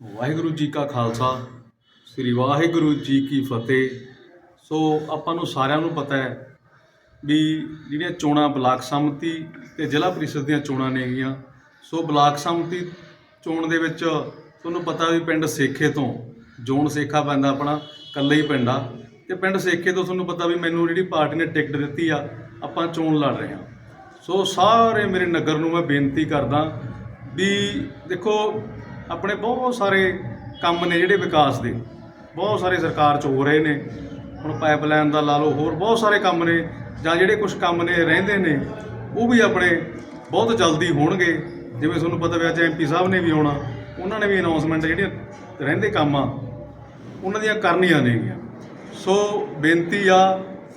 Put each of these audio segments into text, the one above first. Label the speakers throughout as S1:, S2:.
S1: ਵਾਹਿਗੁਰੂ ਜੀ ਕਾ ਖਾਲਸਾ, ਸ੍ਰੀ ਵਾਹਿਗੁਰੂ ਜੀ ਕੀ ਫਤਿਹ। ਸੋ ਆਪਾਂ ਨੂੰ ਸਾਰਿਆਂ ਨੂੰ ਪਤਾ ਹੈ ਵੀ ਜਿਹੜੀਆਂ ਚੋਣਾਂ ਬਲਾਕ ਸੰਮਤੀ ਤੇ ਜ਼ਿਲ੍ਹਾ ਪ੍ਰੀਸ਼ਦ ਦੀਆਂ ਚੋਣਾਂ ਨੇਗੀਆਂ ਸੋ ਬਲਾਕ ਸੰਮਤੀ ਚੋਣ ਦੇ ਵਿੱਚ ਤੁਹਾਨੂੰ ਪਤਾ ਵੀ ਪਿੰਡ ਸੇਖੇ ਤੋਂ ਜੋਨ ਸੇਖਾ ਪੈਂਦਾ ਆਪਣਾ, ਇਕੱਲੇ ਹੀ ਪਿੰਡ ਆ। ਤੇ ਪਿੰਡ ਸੇਖੇ ਤੋਂ ਤੁਹਾਨੂੰ ਪਤਾ ਵੀ ਮੈਨੂੰ ਜਿਹੜੀ ਪਾਰਟੀ ਨੇ ਟਿਕਟ ਦਿੱਤੀ ਆ, ਆਪਾਂ ਚੋਣ ਲੜ ਰਹੇ ਹਾਂ। ਸੋ ਸਾਰੇ ਮੇਰੇ ਨਗਰ ਨੂੰ ਮੈਂ ਬੇਨਤੀ ਕਰਦਾ ਵੀ ਦੇਖੋ ਆਪਣੇ ਬਹੁਤ ਸਾਰੇ ਕੰਮ ਨੇ ਜਿਹੜੇ ਵਿਕਾਸ ਦੇ। ਬਹੁਤ ਸਾਰੇ ਸਰਕਾਰ ਚ ਹੋ ਰਹੇ ਨੇ। ਹੁਣ ਪਾਈਪਲਾਈਨ ਦਾ ਲਾ ਲਓ, ਹੋਰ ਬਹੁਤ ਸਾਰੇ ਕੰਮ ਨੇ, ਜਾਂ ਜਿਹੜੇ ਕੁਝ ਕੰਮ ਨੇ, ਰਹਿੰਦੇ ਨੇ, ਉਹ ਵੀ ਆਪਣੇ ਬਹੁਤ ਜਲਦੀ ਹੋਣਗੇ। ਜਿਵੇਂ ਤੁਹਾਨੂੰ ਪਤਾ ਵੀ ਅੱਜ ਐਮਪੀ ਸਾਹਿਬ ਨੇ ਵੀ ਆਉਣਾ, ਉਹਨਾਂ ਨੇ ਵੀ ਅਨਾਉਂਸਮੈਂਟ ਜਿਹੜੀਆਂ ਰਹਿੰਦੇ ਕੰਮ ਆ, ਉਹਨਾਂ ਦੀਆਂ ਕਰਨੀਆਂ ਨੇਗੀਆਂ ਸੋ ਬੇਨਤੀ ਆ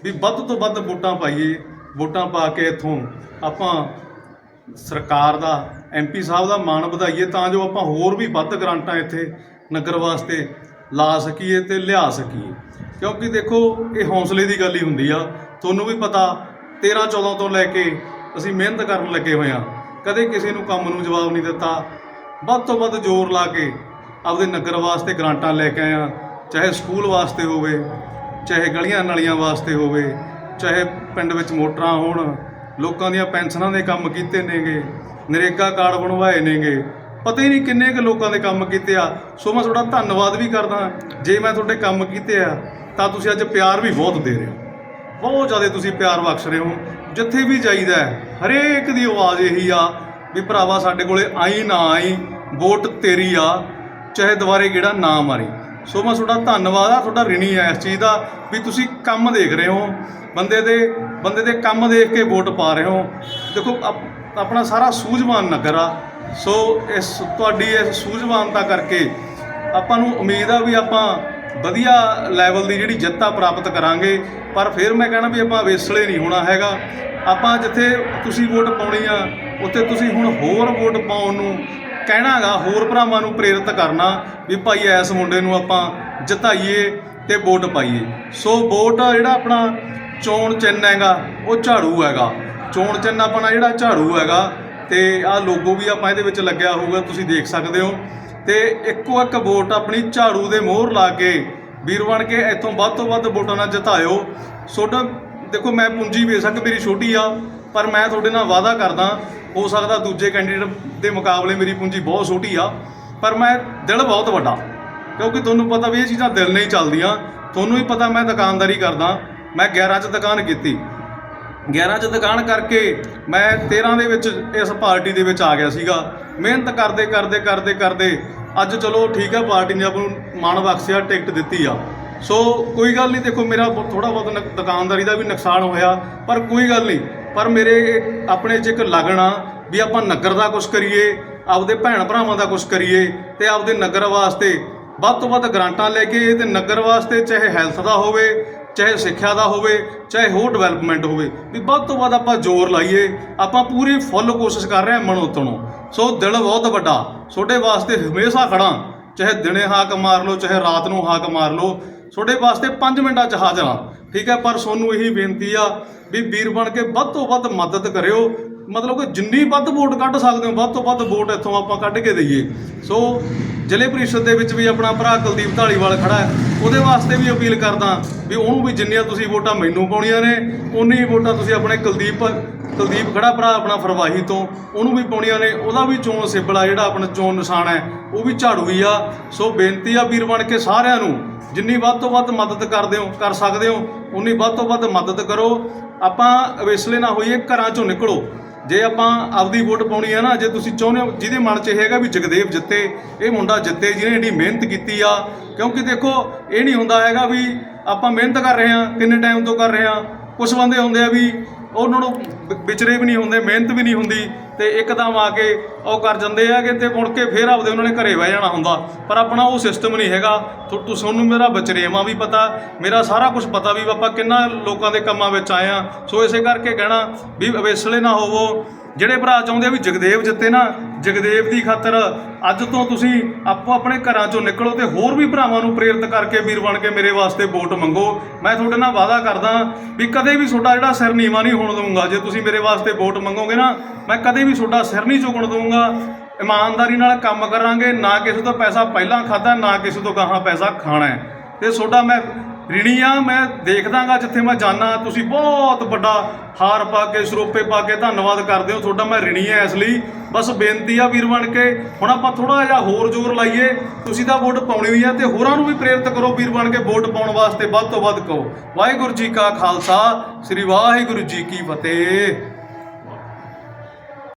S1: ਵੀ ਵੱਧ ਤੋਂ ਵੱਧ ਵੋਟਾਂ ਪਾਈਏ, ਵੋਟਾਂ ਪਾ ਕੇ ਇੱਥੋਂ ਆਪਾਂ ਸਰਕਾਰ ਦਾ ਐਮਪੀ ਸਾਹਿਬ ਦਾ ਮਾਣ ਵਧਾਈਏ ਤਾਂ ਜੋ ਆਪਾਂ ਹੋਰ ਵੀ ਵੱਧ ਗ੍ਰਾਂਟਾਂ ਇੱਥੇ ਨਗਰ ਵਾਸਤੇ ਲਾ ਸਕੀਏ ਤੇ ਲਿਆ ਸਕੀਏ। ਕਿਉਂਕਿ ਦੇਖੋ, ਇਹ ਹੌਸਲੇ ਦੀ ਗੱਲ ਹੀ ਹੁੰਦੀ ਆ। ਤੁਹਾਨੂੰ ਵੀ ਪਤਾ 13 14 ਤੋਂ ਲੈ ਕੇ ਅਸੀਂ ਮਿਹਨਤ ਕਰਨ ਲੱਗੇ ਹੋਏ ਆ। ਕਦੇ ਕਿਸੇ ਨੂੰ ਕੰਮ ਨੂੰ ਜਵਾਬ ਨਹੀਂ ਦਿੱਤਾ। ਵੱਧ ਤੋਂ ਵੱਧ ਜ਼ੋਰ ਲਾ ਕੇ ਆਪਦੇ ਨਗਰ ਵਾਸਤੇ ਗ੍ਰਾਂਟਾਂ ਲੈ ਕੇ ਆਏ ਆ। ਚਾਹੇ ਸਕੂਲ ਵਾਸਤੇ ਹੋਵੇ, ਚਾਹੇ ਗਲੀਆਂ ਨਾਲੀਆਂ ਵਾਸਤੇ ਹੋਵੇ, ਚਾਹੇ ਪਿੰਡ ਵਿੱਚ ਮੋਟਰਾਂ ਹੋਣ, ਲੋਕਾਂ ਦੀਆਂ ਪੈਨਸ਼ਨਾਂ ਦੇ ਕੰਮ ਕੀਤੇ ਨੇਗੇ। ਨਰੇਗਾ ਕਾਰਡ ਬਣਵਾਏ ਨੇਗੇ। ਪਤਾ ਹੀ ਨਹੀਂ ਕਿੰਨੇ ਕੁ ਲੋਕਾਂ ਦੇ ਕੰਮ ਕੀਤੇ ਆ। ਸੋ ਮੈਂ ਤੁਹਾਡਾ ਧੰਨਵਾਦ ਵੀ ਕਰਦਾ। ਜੇ ਮੈਂ ਤੁਹਾਡੇ ਕੰਮ ਕੀਤੇ ਆ, ਤਾਂ ਤੁਸੀਂ ਅੱਜ ਪਿਆਰ ਵੀ ਬਹੁਤ ਦੇ ਰਹੇ ਹੋ। ਬਹੁਤ ਜ਼ਿਆਦਾ ਤੁਸੀਂ ਪਿਆਰ ਬਖਸ਼ ਰਹੇ ਹੋ। ਜਿੱਥੇ ਵੀ ਜਾਈਦਾ ਹਰੇਕ ਦੀ ਆਵਾਜ਼ ਇਹੀ ਆ ਵੀ ਭਰਾਵਾ ਸਾਡੇ ਕੋਲੇ ਆਈ ਨਾ ਆਈ, ਵੋਟ ਤੇਰੀ ਆ, ਚਾਹੇ ਦੁਬਾਰੇ ਕਿਹੜਾ ਨਾ ਮਾਰੀ ਸੋ ਮੈਂ ਤੁਹਾਡਾ ਧੰਨਵਾਦ ਆ, ਤੁਹਾਡਾ ਰਿਣੀ ਆ ਇਸ ਚੀਜ਼ ਦਾ ਵੀ ਤੁਸੀਂ ਕੰਮ ਦੇਖ ਰਹੇ ਹੋ। ਬੰਦੇ ਦੇ ਬੰਦੇ ਦੇ ਕੰਮ ਦੇਖ ਕੇ ਵੋਟ ਪਾ ਰਹੇ ਹੋ। ਦੇਖੋ ਆਪ- ਆਪਣਾ ਸਾਰਾ ਸੂਝਵਾਨ ਨਗਰ ਆ। ਸੋ ਇਸ, ਤੁਹਾਡੀ ਇਸ ਸੂਝਵਾਨਤਾ ਕਰਕੇ ਆਪਾਂ ਨੂੰ ਉਮੀਦ ਆ ਵੀ ਆਪਾਂ ਵਧੀਆ ਲੈਵਲ ਦੀ ਜਿਹੜੀ ਜਿੱਤ ਆ ਪ੍ਰਾਪਤ ਕਰਾਂਗੇ। ਪਰ ਫਿਰ ਮੈਂ ਕਹਿਣਾ ਵੀ ਆਪਾਂ ਵੇਸਲੇ ਨਹੀਂ ਹੋਣਾ ਹੈਗਾ। ਆਪਾਂ ਜਿੱਥੇ ਤੁਸੀਂ ਵੋਟ ਪਾਉਣੀ ਆ, ਉੱਥੇ ਤੁਸੀਂ ਹੁਣ ਹੋਰ ਵੋਟ ਪਾਉਣ ਨੂੰ ਕਹਿਣਾਗਾ, ਹੋਰ ਭਰਾਵਾਂ ਨੂੰ ਪ੍ਰੇਰਿਤ ਕਰਨਾ ਵੀ ਭਾਈ ਐਸ ਮੁੰਡੇ ਨੂੰ ਆਪਾਂ ਜਿਤਾਈਏ ਤੇ ਵੋਟ ਪਾਈਏ। ਸੋ ਵੋਟ ਜਿਹੜਾ ਆਪਣਾ ਚੋਣ ਚਿੰਨ੍ਹ ਹੈਗਾ, ਉਹ ਝਾੜੂ ਹੈਗਾ। ਚੋਣ ਚਿੰਨ੍ਹ ਆਪਣਾ ਜਿਹੜਾ ਝਾੜੂ ਹੈਗਾ ਤੇ ਆਹ ਲੋਗੋ ਵੀ ਆਪਾਂ ਇਹਦੇ ਵਿੱਚ ਲੱਗਿਆ ਹੋਊਗਾ, ਤੁਸੀਂ ਦੇਖ ਸਕਦੇ ਹੋ। ਤੇ ਇੱਕੋ ਇੱਕ ਵੋਟ ਆਪਣੀ ਝਾੜੂ ਦੇ ਮੋਹਰ ਲਾ ਕੇ ਵੀਰ ਬਣ ਕੇ ਇੱਥੋਂ ਵੱਧ ਤੋਂ ਵੱਧ ਵੋਟਾਂ ਨਾਲ ਜਿਤਾਇਓ। ਤੁਹਾਡਾ ਦੇਖੋ ਮੈਂ ਪੂੰਜੀ ਬੇਸ਼ੱਕ ਮੇਰੀ ਛੋਟੀ ਆ, ਪਰ ਮੈਂ ਤੁਹਾਡੇ ਨਾਲ ਵਾਅਦਾ ਕਰਦਾ ਹੋ ਸਕਦਾ ਦੂਜੇ ਕੈਂਡੀਡੇਟ ਦੇ ਮੁਕਾਬਲੇ ਮੇਰੀ ਪੂੰਜੀ ਬਹੁਤ ਛੋਟੀ ਆ, ਪਰ ਮੈਂ ਦਿਲ ਬਹੁਤ ਵੱਡਾ, ਕਿਉਂਕਿ ਤੁਹਾਨੂੰ ਪਤਾ ਵੀ ਇਹ ਚੀਜ਼ਾਂ ਦਿਲ ਨਹੀਂ ਚੱਲਦੀਆਂ, ਤੁਹਾਨੂੰ ਹੀ ਪਤਾ ਮੈਂ ਦੁਕਾਨਦਾਰੀ ਕਰਦਾ, ਮੈਂ 11 ਚ ਦੁਕਾਨ ਕੀਤੀ। 11 ਚ ਦੁਕਾਨ ਕਰਕੇ ਮੈਂ 13 ਦੇ ਵਿੱਚ ਇਸ ਪਾਰਟੀ ਦੇ ਵਿੱਚ ਆ ਗਿਆ ਸੀਗਾ। ਮਿਹਨਤ ਕਰਦੇ ਕਰਦੇ ਕਰਦੇ ਕਰਦੇ, ਅੱਜ ਚਲੋ ਠੀਕ ਹੈ ਪਾਰਟੀ ਨੇ ਆਪ ਨੂੰ ਮਾਣ ਬਖਸ਼ਿਆ, ਟਿਕਟ ਦਿੱਤੀ ਆ। ਸੋ ਕੋਈ ਗੱਲ ਨਹੀਂ, ਦੇਖੋ ਮੇਰਾ ਥੋੜਾ ਬਹੁਤ ਨੁਕ- ਦੁਕਾਨਦਾਰੀ ਦਾ ਵੀ ਨੁਕਸਾਨ ਹੋਇਆ, ਪਰ ਕੋਈ ਗੱਲ ਨਹੀਂ। ਪਰ ਮੇਰੇ ਆਪਣੇ 'ਚ ਇੱਕ ਲੱਗਣਾ ਵੀ ਆਪਾਂ ਨਗਰ ਦਾ ਕੁਝ ਕਰੀਏ, ਆਪਦੇ ਭੈਣ ਭਰਾਵਾਂ ਦਾ ਕੁਝ ਕਰੀਏ ਤੇ ਆਪਦੇ ਨਗਰ ਵਾਸਤੇ ਵੱਧ ਤੋਂ ਵੱਧ ਗ੍ਰਾਂਟਾਂ ਲੈ ਕੇ ਤੇ ਨਗਰ ਵਾਸਤੇ ਚਾਹੇ ਹੈਲਥ ਦਾ ਹੋਵੇ, ਚਾਹੇ ਸਿੱਖਿਆ ਦਾ ਹੋਵੇ, ਚਾਹੇ ਹੋਰ ਡਿਵੈਲਪਮੈਂਟ ਹੋਵੇ, ਵੀ ਵੱਧ ਤੋਂ ਵੱਧ ਆਪਾਂ ਜ਼ੋਰ ਲਾਈਏ, ਆਪਾਂ ਪੂਰੀ ਫੁੱਲ ਕੋਸ਼ਿਸ਼ ਕਰ ਰਹੇ ਹਾਂ ਮਨੋਂ ਤੋਂ ਸੋ ਦਿਲ ਬਹੁਤ ਵੱਡਾ, ਤੁਹਾਡੇ ਵਾਸਤੇ ਹਮੇਸ਼ਾ ਖੜਾ ਚਾਹੇ ਦਿਨੇ ਹਾਕ ਮਾਰ ਲਓ, ਚਾਹੇ ਰਾਤ ਨੂੰ ਹਾਕ ਮਾਰ ਲਓ ਤੁਹਾਡੇ ਵਾਸਤੇ 5 ਮਿੰਟਾਂ 'ਚ ਹਾਜ਼ਰ ਹਾਂ। ਠੀਕ ਹੈ, ਪਰ ਤੁਹਾਨੂੰ ਇਹੀ ਬੇਨਤੀ ਆ ਵੀ ਵੀਰ ਬਣ ਕੇ ਵੱਧ ਤੋਂ ਵੱਧ ਮਦਦ ਕਰਿਓ। ਮਤਲਬ ਕਿ ਜਿੰਨੀ ਵੱਧ ਵੋਟ ਕੱਢ ਸਕਦੇ ਹੋ, ਵੱਧ ਤੋਂ ਵੱਧ ਵੋਟ ਇੱਥੋਂ ਆਪਾਂ ਕੱਢ ਕੇ ਦਈਏ। ਸੋ ਜ਼ਿਲ੍ਹੇ ਪ੍ਰੀਸ਼ਦ ਦੇ ਵਿੱਚ ਵੀ ਆਪਣਾ ਭਰਾ ਕੁਲਦੀਪ ਢਾਲੀਵਾਲ ਖੜਾ ਹੈ। ਉਹਦੇ ਵਾਸਤੇ ਵੀ ਅਪੀਲ ਕਰਦਾ ਵੀ ਉਹਨੂੰ ਵੀ ਜਿੰਨੀਆਂ ਤੁਸੀਂ ਵੋਟਾਂ ਮੈਨੂੰ ਪਾਉਣੀਆਂ ਨੇ ਉਨੀ ਵੋਟਾਂ ਤੁਸੀਂ ਆਪਣੇ ਕੁਲਦੀਪ ਕੁਲਦੀਪ ਖੜਾ ਭਰਾ ਆਪਣਾ ਫਰਵਾਹੀ ਤੋਂ ਉਹਨੂੰ ਵੀ ਪਾਉਣੀਆਂ ਨੇ। ਉਹਦਾ ਵੀ ਚੋਣ ਸਿਬਲਾ ਜਿਹੜਾ ਆਪਣਾ ਚੋਣ ਨਿਸ਼ਾਨ ਹੈ, ਉਹ ਵੀ ਝਾੜੂ ਹੀ ਆ। ਸੋ ਬੇਨਤੀ ਆ ਵੀਰ ਬਣ ਕੇ ਸਾਰਿਆਂ ਨੂੰ ਜਿੰਨੀ ਵੱਧ ਤੋਂ ਵੱਧ ਮਦਦ ਕਰਦੇ ਹੋ, ਕਰ ਸਕਦੇ ਹੋ, ਉਨੀ ਵੱਧ ਤੋਂ ਵੱਧ ਮਦਦ ਕਰੋ। ਆਪਾਂ ਅਵੇਸਲੇ ਨਾ ਹੋਈਏ, ਘਰਾਂ ਚੋਂ ਨਿਕਲੋ। ਜੇ ਆਪਾਂ ਆਪਦੀ ਵੋਟ ਪਾਉਣੀ ਹੈ ਨਾ, ਜੇ ਤੁਸੀਂ ਚਾਹੁੰਦੇ ਹੋ, ਜਿਹਦੇ ਮਨ 'ਚ ਇਹ ਹੈਗਾ ਵੀ ਜਗਦੇਵ ਜਿੱਤੇ, ਇਹ ਮੁੰਡਾ ਜਿੱਤੇ, ਜਿਹਨੇ ਇੰਨੀ ਮਿਹਨਤ ਕੀਤੀ ਆ, ਕਿਉਂਕਿ ਦੇਖੋ, ਇਹ ਨਹੀਂ ਹੁੰਦਾ ਹੈਗਾ ਵੀ ਆਪਾਂ ਮਿਹਨਤ ਕਰ ਰਹੇ ਹਾਂ, ਕਿੰਨੇ ਟਾਈਮ ਤੋਂ ਕਰ ਰਹੇ ਹਾਂ। ਕੁਝ ਬੰਦੇ ਹੁੰਦੇ ਆ ਵੀ ਉਹਨਾਂ ਨੂੰ ਵਿਚਰੇ ਵੀ ਨਹੀਂ ਹੁੰਦੇ, ਮਿਹਨਤ ਵੀ ਨਹੀਂ ਹੁੰਦੀ। ਤੇ ਇੱਕਦਮ ਆ ਕੇ ਉਹ ਕਰ ਜਾਂਦੇ ਹੈਗੇ ਤੇ ਮੁੜ ਕੇ ਫੇਰ ਆਪਦੇ ਉਹਨਾਂ ਨੇ ਘਰੇ ਬਹਿ ਜਾਣਾ ਹੁੰਦਾ। ਪਰ ਆਪਣਾ ਉਹ ਸਿਸਟਮ ਨਹੀਂ ਹੈਗਾ। ਤੁ- ਤੁ ਤੁਹਾਨੂੰ ਮੇਰਾ ਵਿਚਰੇਵਾਂ ਵੀ ਪਤਾ। ਮੇਰਾ ਸਾਰਾ ਕੁਝ ਪਤਾ ਵੀ ਆਪਾਂ ਕਿੰਨਾ ਲੋਕਾਂ ਦੇ ਕੰਮਾਂ ਵਿੱਚ ਆਏ ਆ। ਸੋ ਇਸੇ ਕਰਕੇ ਕਹਿਣਾ ਵੀ ਅਵੇਸਲੇ ਨਾ ਹੋਵੋ। ਜਿਹੜੇ ਭਰਾ ਚਾਹੁੰਦੇ ਆ ਵੀ ਜਗਦੇਵ ਜਿੱਤੇ ਨਾ, ਜਗਦੇਵ ਦੀ ਖਾਤਰ ਅੱਜ ਤੋਂ ਤੁਸੀਂ ਆਪੋ ਆਪਣੇ ਘਰਾਂ ਚੋਂ ਨਿਕਲੋ ਤੇ ਹੋਰ ਵੀ ਭਰਾਵਾਂ ਨੂੰ ਪ੍ਰੇਰਿਤ ਕਰਕੇ ਵੀਰ ਬਣ ਕੇ ਮੇਰੇ ਵਾਸਤੇ ਵੋਟ ਮੰਗੋ। ਮੈਂ ਤੁਹਾਡੇ ਨਾਲ ਵਾਅਦਾ ਕਰਦਾ ਵੀ ਕਦੇ ਵੀ ਤੁਹਾਡਾ ਜਿਹੜਾ ਸਿਰ ਨੀਵਾ ਨਹੀਂ ਹੋਣ ਦਊਂਗਾ, ਜੇ ਤੁਸੀਂ ਮੇਰੇ ਵਾਸਤੇ ਵੋਟ ਮੰਗੋਗੇ ਨਾ, ਮੈਂ ਕਦੇ ਵੀ ਤੁਹਾਡਾ ਸਿਰ ਨਹੀਂ ਝੁਕਣ ਦਊਂਗਾ। ਇਮਾਨਦਾਰੀ ਨਾਲ ਕੰਮ ਕਰਾਂਗੇ, ਨਾ ਕਿਸੇ ਤੋਂ ਪੈਸਾ ਪਹਿਲਾਂ ਖਾਦਾ ਨਾ ਕਿਸੇ ਤੋਂ ਗਾਹਾਂ ਪੈਸਾ ਖਾਣਾ ਹੈ। ਤੇ ਤੁਹਾਡਾ ਮੈਂ ਰਿਣੀ ਆ ਮੈਂ ਦੇਖਦਾਗਾ ਜਿੱਥੇ ਮੈਂ ਜਾਣਾ ਤੁਸੀਂ ਬਹੁਤ ਵੱਡਾ ਹਾਰ ਪਾ ਕੇ, ਸਰੋਪੇ ਪਾ ਕੇ ਧੰਨਵਾਦ ਕਰਦੇ ਹੋ। ਤੁਹਾਡਾ ਮੈਂ ਰਿਣੀ ਆ ਇਸ ਲਈ। ਬਸ ਬੇਨਤੀ ਆ ਵੀਰ ਬਣ ਕੇ, ਹੁਣ ਆਪਾਂ ਥੋੜਾ ਜਿਹਾ ਹੋਰ ਜ਼ੋਰ ਲਾਈਏ। ਤੁਸੀਂ ਤਾਂ ਵੋਟ ਪਾਉਣੀ ਹੋਈ ਆ ਤੇ ਹੋਰਾਂ ਨੂੰ ਵੀ ਪ੍ਰੇਰਿਤ ਕਰੋ ਵੀਰ ਬਣ ਕੇ ਵੋਟ ਪਾਉਣ ਵਾਸਤੇ। ਵੱਧ ਤੋਂ ਵੱਧ ਕਹੋ। ਵਾਹਿਗੁਰੂ ਜੀ ਕਾ ਖਾਲਸਾ, ਸ੍ਰੀ ਵਾਹਿਗੁਰੂ ਜੀ ਕੀ ਫਤਿਹ।